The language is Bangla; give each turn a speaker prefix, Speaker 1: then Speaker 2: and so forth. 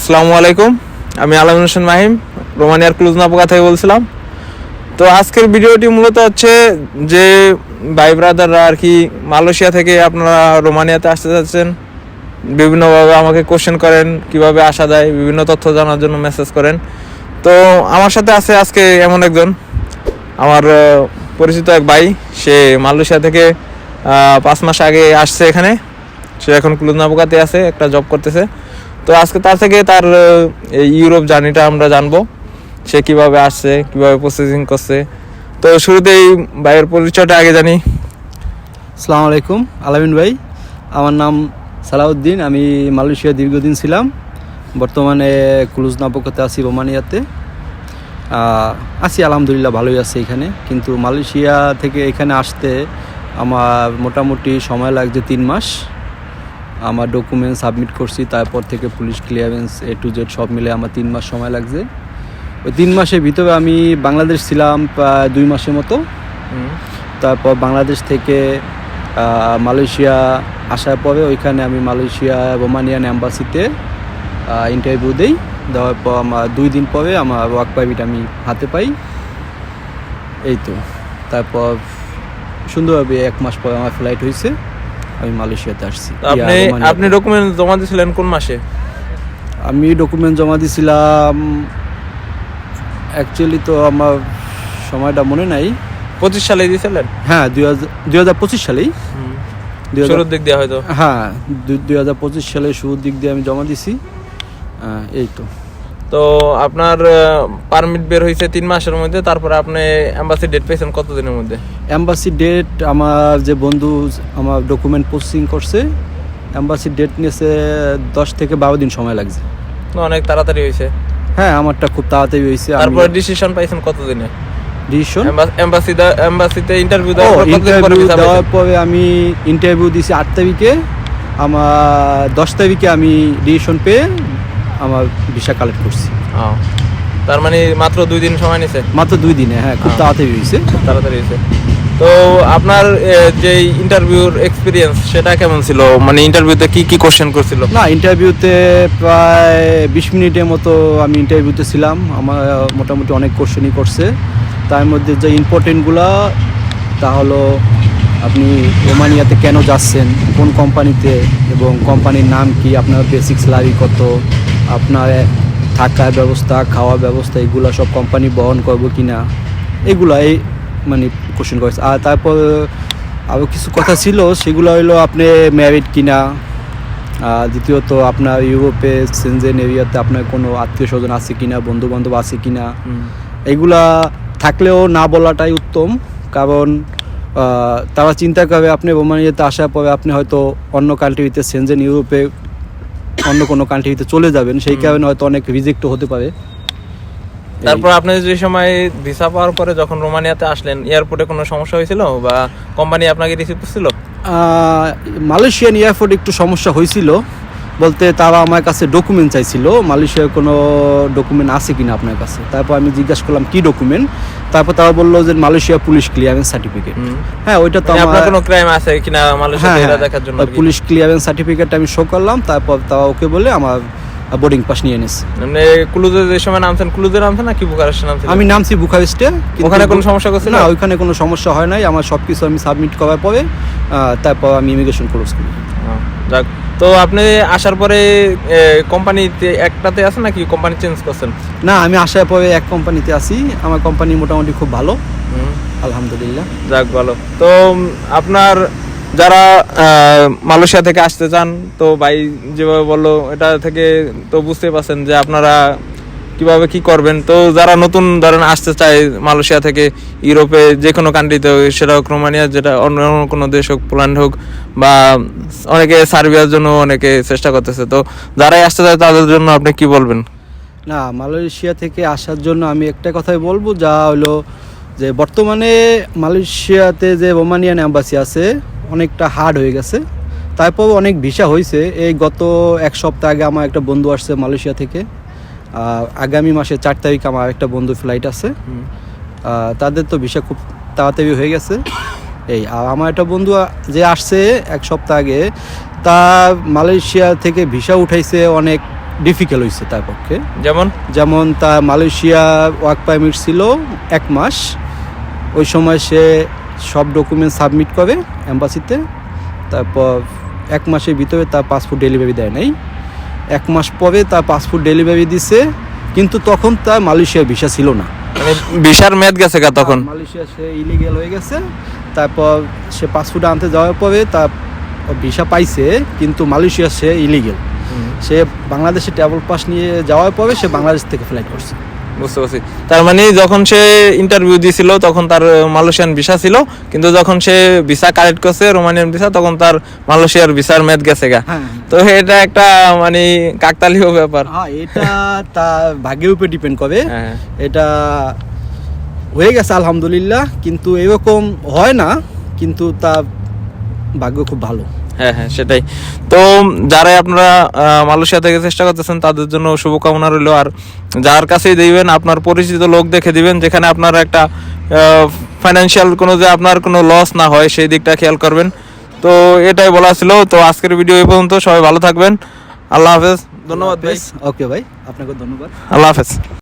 Speaker 1: আসসালামু আলাইকুম। আমি আলমিন হোসেন মাহিম, রোমানিয়ার ক্লুজনাপোকা থেকে বলছিলাম। তো আজকের ভিডিওটি মূলত হচ্ছে যে ভাই ব্রাদাররা আর কি মালয়েশিয়া থেকে আপনারা রোমানিয়াতে আসতে চাচ্ছেন বিভিন্নভাবে আমাকে কোশ্চেন করেন, কীভাবে আসা যায়, বিভিন্ন তথ্য জানার জন্য মেসেজ করেন। তো আমার সাথে আছে আজকে এমন একজন, আমার পরিচিত এক ভাই। সে মালয়েশিয়া থেকে পাঁচ মাস আগে আসছে এখানে। সে এখন ক্লুজনাপোকাতে আছে, একটা জব করতেছে। তো আজকে তার থেকে তার ইউরোপ জার্নিটা আমরা জানব। সে কীভাবে আসছে, কীভাবে প্রসেসিং করছে। তো শুরুতেই ভাইয়ের পরিচয়টা আগে জানি।
Speaker 2: আসসালামু আলাইকুম, আলামিন ভাই। আমার নাম সালাউদ্দিন, আমি মালয়েশিয়া দীর্ঘদিন ছিলাম। বর্তমানে ক্লুজ নাপকাতে আছি রোমানিয়াতে। আছি, আলহামদুলিল্লাহ, ভালোই আছে এখানে। কিন্তু মালয়েশিয়া থেকে এখানে আসতে আমার মোটামুটি সময় লাগছে তিন মাস। আমার ডকুমেন্ট সাবমিট করছি তারপর থেকে police clearance A to Z সব মিলে আমার তিন মাস সময় লাগছে। ওই তিন মাসের ভিতরে আমি বাংলাদেশ ছিলাম প্রায় দুই মাসের মতো। তারপর বাংলাদেশ থেকে মালয়েশিয়া আসার পরে ওইখানে আমি মালয়েশিয়া রোমানিয়ান অ্যাম্বাসিতে ইন্টারভিউ দেই। দেওয়ার পর আমার দুই দিন পরে আমার ওয়ার্ক পারমিট আমি হাতে পাই। এই তো। তারপর সুন্দরভাবে এক মাস পরে আমার ফ্লাইট হয়েছে আমি মালয়েশিয়াতে আসছি।
Speaker 1: আপনি আপনি ডকুমেন্ট জমা দিয়েছিলেন কোন মাসে?
Speaker 2: আমি ডকুমেন্ট জমা দিয়েছিলাম অ্যাকচুয়ালি তো আমার সময়টা মনে নাই।
Speaker 1: পঁচিশ সালে দিয়েছিলেন
Speaker 2: হ্যাঁ দুই হাজার পঁচিশ সালেই।
Speaker 1: শুরুর দিক দিয়ে হয়তো।
Speaker 2: হ্যাঁ দুই হাজার পঁচিশ সালে শুরুর দিক দিয়ে আমি জমা দিছি। এই তো।
Speaker 1: তো আপনার পারমিট বের হয়েছে তিন মাসের মধ্যে তারপরে আপনি এম্বাসি ডেট পেয়েছেন কতদিনের মধ্যে?
Speaker 2: অ্যাম্বাসি ডেট আমার যে বন্ধু আমার ডকুমেন্ট প্রসেসিং করছে অ্যাম্বাসি ডেট নিয়েছে দশ থেকে বারো দিন সময় লাগছে।
Speaker 1: অনেক তাড়াতাড়ি হয়েছে
Speaker 2: হ্যাঁ আমারটা খুব তাড়াতাড়ি হয়েছে
Speaker 1: তারপরে ডিসিশন পাইছেন কতদিনে?
Speaker 2: ডিসিশন
Speaker 1: এম্বাসি এম্বাসিতে ইন্টারভিউ দেওয়ার? পরে
Speaker 2: আমি ইন্টারভিউ দিছি আট তারিখে। আমার দশ তারিখে আমি ডিসিশন পেয়ে আমার ভিসা কালেক্ট করছি।
Speaker 1: তার মানে মাত্র দুই দিন সময় নিছে?
Speaker 2: মাত্র দুই দিনে হ্যাঁ খুব তাড়াতাড়ি হয়েছে।
Speaker 1: তাড়াতাড়ি হয়েছে। তো আপনার যে ইন্টারভিউর এক্সপিরিয়েন্স সেটা কেমন ছিল? মানে ইন্টারভিউতে কি কি কোশ্চেন করছিল?
Speaker 2: না ইন্টারভিউতে প্রায় বিশ মিনিটের মতো আমি ইন্টারভিউতে ছিলাম। আমার মোটামুটি অনেক কোশ্চেনই করছে। তার মধ্যে যে ইম্পর্টেন্টগুলো তা হলো আপনি রোমানিয়াতে কেন যাচ্ছেন? কোন কোম্পানিতে? এবং কোম্পানির নাম কি? আপনার বেসিক স্যালারি কত? আপনার থাকার ব্যবস্থা খাওয়ার ব্যবস্থা এগুলো সব কোম্পানি বহন করব কি না এগুলো এই মানে কোশ্চেন করেছে। আর তারপর আরও কিছু কথা ছিল সেগুলো হলো আপনি ম্যারিড কিনা? আর দ্বিতীয়ত আপনার ইউরোপে সেনজেন এরিয়াতে আপনার কোনো আত্মীয় স্বজন আছে কিনা? বন্ধু বান্ধব আছে কিনা? এগুলা থাকলেও না বলাটাই উত্তম। কারণ তারা চিন্তা করবে আপনি রোমানিয়াতে আসার পরে আপনি হয়তো অন্য কান্ট্রিতে সেনজেন ইউরোপে অন্য কোনো কান্ট্রিতে চলে যাবেন সেই কারণে হয়তো অনেক রিজেক্টও হতে পারে।
Speaker 1: তারপর আপনি যে সময় ভিসা পাওয়ার পরে যখন রোমানিয়াতে আসলেন এয়ারপোর্টে কোনো সমস্যা হয়েছিল বা কোম্পানি আপনাকে রিসিভ করছিল?
Speaker 2: মালয়েশিয়ান এয়ারপোর্ট একটু সমস্যা হয়েছিল। বলতে তারা আমার কাছে ডকুমেন্ট চাইছিল মালয়েশিয়ার কোনো ডকুমেন্ট আছে কিনা আপনার কাছে? তারপর আমি জিজ্ঞাসা করলাম কি ডকুমেন্ট তারপর তারা বলল যে মালয়েশিয়া পুলিশ ক্লিয়ারেন্স সার্টিফিকেট হ্যাঁ ওইটা তো
Speaker 1: মানে আপনার
Speaker 2: আমার
Speaker 1: কোনো ক্রাইম আছে কিনা মালয়েশিয়াতে
Speaker 2: হ্যাঁ হ্যাঁ,
Speaker 1: দেখার জন্য
Speaker 2: পুলিশ ক্লিয়ারেন্স সার্টিফিকেট আমি শো করলাম তারপর তারা ওকে বলে আমার বোর্ডিং পাস নিয়ে এনেছে।
Speaker 1: এমনি ক্লুজে যে সময় নামছেন ক্লুজে নামছেন নাকি বুকারেস্টে নামছেন?
Speaker 2: আমি নামছি বুখারেস্টে
Speaker 1: ওখানে কোনো সমস্যা করছিল?
Speaker 2: না ওইখানে কোনো সমস্যা হয় নাই আমার সব কিছু আমি সাবমিট করার পরে তারপর আমি ইমিগ্রেশন ক্লোজ করি।
Speaker 1: যাক। তো আপনি আসার পরে কোম্পানিতে একটাতে আছেন নাকি কোম্পানি চেঞ্জ করছেন?
Speaker 2: না আমি আসার পরে এক কোম্পানিতে আছি। আমার কোম্পানি মোটামুটি খুব ভালো। আলহামদুলিল্লাহ।
Speaker 1: যাক ভালো। তো আপনার যারা মালয়েশিয়া থেকে আসতে চান তো ভাই যেভাবে বলল এটা থেকে তো বুঝতে পারছেন যে আপনারা কীভাবে কি করবেন? তো যারা নতুন ধরেন আসতে চায় মালয়েশিয়া থেকে ইউরোপে যে কোনো কান্ট্রিতে হোক, সেটা হোক রোমানিয়া, যেটা অন্য কোনো দেশ হোক, পোল্যান্ড হোক, বা অনেকে সার্বিয়ার জন্য অনেকে চেষ্টা করতেছে। তো যারাই আসতে চায়, তাদের জন্য আপনি কি বলবেন?
Speaker 2: না, মালয়েশিয়া থেকে আসার জন্য আমি একটা কথাই বলব, যা হলো যে বর্তমানে মালয়েশিয়াতে যে রোমানিয়ান অ্যাম্বাসি আছে, অনেকটা হার্ড হয়ে গেছে। তারপর অনেক ভিসা হয়েছে এই গত এক সপ্তাহ আগে আমার একটা বন্ধু আসছে মালয়েশিয়া থেকে। আগামী মাসে চার তারিখ আমার একটা বন্ধু ফ্লাইট আছে। তাদের তো ভিসা খুব তাড়াতাড়ি হয়ে গেছে। এই আর আমার একটা বন্ধু যে আসছে এক সপ্তাহ আগে তা মালয়েশিয়া থেকে ভিসা উঠাইছে অনেক ডিফিকাল্ট হয়েছে তার পক্ষে।
Speaker 1: যেমন?
Speaker 2: যেমন তা মালয়েশিয়া ওয়ার্ক পারমিট ছিল এক মাস। ওই সময় সে সব ডকুমেন্ট সাবমিট করে অ্যাম্বাসিতে তারপর এক মাসের ভিতরে তার পাসপোর্ট ডেলিভারি দেয় নাই। এক মাস পরে তার পাসপোর্ট ডেলিভারি দিছে কিন্তু তখন তার মালয়েশিয়ার ভিসা ছিল না।
Speaker 1: মানে ভিসার মেয়াদ গেছে গা তখন?
Speaker 2: মালয়েশিয়া সে ইলিগেল হয়ে গেছে। তারপর সে পাসপোর্ট আনতে যাওয়ার পরে তার ভিসা পাইছে কিন্তু মালয়েশিয়া সে ইলিগেল সে বাংলাদেশে ট্রাভেল পাস নিয়ে যাওয়ার পরে সে বাংলাদেশ থেকে ফ্লাইট করছে।
Speaker 1: বুঝতে পারছি। তার মানে যখন সে ইন্টারভিউ দিছিল তখন তার মালয়েশিয়ান ভিসা ছিল। কিন্তু যখন সে ভিসা কালেক্ট করছে রোমানিয়ান ভিসা তখন তার মালয়েশিয়ার ভিসার মেয়াদ গেছে গা।
Speaker 2: হ্যাঁ
Speaker 1: তো এটা একটা মানে কাকতালীয় ব্যাপার।
Speaker 2: হ্যাঁ এটা তার ভাগ্যের উপর ডিপেন্ড করে।
Speaker 1: হ্যাঁ।
Speaker 2: এটা হয়ে গেছে আলহামদুলিল্লাহ। কিন্তু এরকম হয় না কিন্তু তার ভাগ্য খুব ভালো।
Speaker 1: হ্যাঁ হ্যাঁ সেটাই। তো যারাই আপনারা মালয়েশিয়া থেকে চেষ্টা করতেছেন তাদের জন্য শুভকামনা রইল। আর যার কাছেই দিবেন আপনার পরিচিত লোক দেখে দিবেন যেখানে আপনার একটা ফাইন্যান্সিয়াল কোনো যে আপনার কোনো লস না হয় সেই দিকটা খেয়াল করবেন। তো এটাই বলা ছিল। তো আজকের ভিডিও এই পর্যন্ত। সবাই ভালো থাকবেন। আল্লাহ হাফেজ। ধন্যবাদ ভাই।
Speaker 2: ওকে ভাই আপনাকে ধন্যবাদ।
Speaker 1: আল্লাহ হাফেজ।